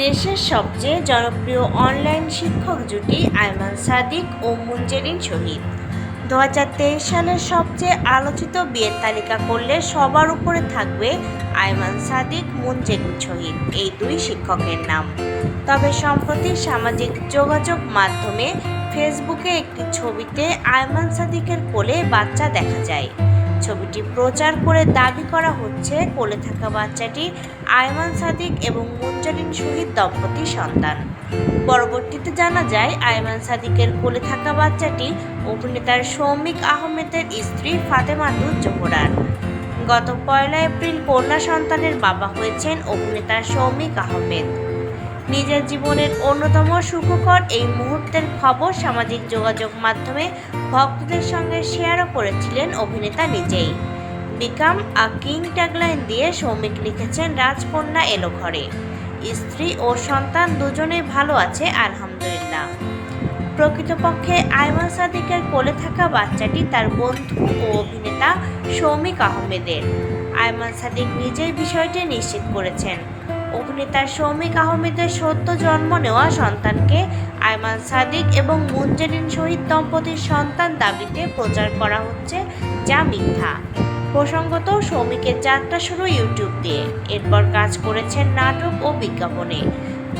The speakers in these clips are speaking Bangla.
দেশের সবচেয়ে জনপ্রিয় অনলাইন শিক্ষক জুটি আয়মান সাদিক ও মুঞ্জেরিন শহীদ। দু হাজার তেইশ সালের সবচেয়ে আলোচিত বিয়ের তালিকা করলে সবার উপরে থাকবে আয়মান সাদিক মুঞ্জেরিন শহীদ, এই দুই শিক্ষকের নাম। তবে সম্প্রতি সামাজিক যোগাযোগ মাধ্যমে ফেসবুকে একটি ছবিতে আয়মান সাদিকের কোলে বাচ্চা দেখা যায়। ছবিটি প্রচার করে দাবি করা হচ্ছে, কোলে থাকা বাচ্চাটি আয়মান সাদিক এবং মুঞ্জারিন শহীদ দম্পতির সন্তান। পরবর্তীতে জানা যায়, আয়মান সাদিকের কোলে থাকা বাচ্চাটি অভিনেতার সৌমিক আহমেদের স্ত্রী ফাতেমাতুজ জোহরার গত পয়লা এপ্রিল কন্যা সন্তানের বাবা হয়েছেন অভিনেতা সৌমিক আহমেদ। নিজের জীবনের অন্যতম সুখকর এই মুহূর্তের খবর সামাজিক যোগাযোগ মাধ্যমে ভক্তদের সঙ্গে শেয়ারও করেছিলেন অভিনেতা নিজেই। বিকাম আ কিং ট্যাগলাইন দিয়ে সৌমিক লিখেছেন, রাজকন্যা এলো ঘরে। স্ত্রী ও সন্তান দুজনেই ভালো আছে, আলহামদুলিল্লাহ। প্রকৃতপক্ষে আয়মান সাদিকের কোলে থাকা বাচ্চাটি তার বন্ধু ও অভিনেতা সৌমিক আহমেদের। আয়মান সাদিক নিজেই বিষয়টি নিশ্চিত করেছেন। অভিনেতা সৌমিক আহমেদের সদ্য জন্ম নেওয়া সন্তানকে আয়মান সাদিক এবং মুঞ্জেরিন শহীদ দম্পতির সন্তান দাবিতে প্রচার করা হচ্ছে যা মিথ্যা। প্রসঙ্গত সৌমিকের যাত্রা শুরু ইউটিউব দিয়ে। এরপর কাজ করেছেন নাটক ও বিজ্ঞাপনে।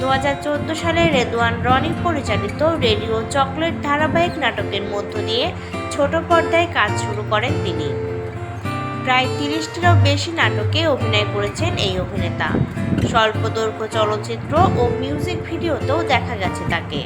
দু হাজার চোদ্দ সালে রেদওয়ান রনি পরিচালিত রেডিও চকলেট ধারাবাহিক নাটকের মধ্য দিয়ে ছোট পর্দায় কাজ শুরু করেন তিনি। প্রায় তিরিশটিরও বেশি নাটকে অভিনয় করেছেন এই অভিনেতা। স্বল্পদৈর্ঘ্য চলচ্চিত্র ও মিউজিক ভিডিওতেও দেখা গেছে তাকে।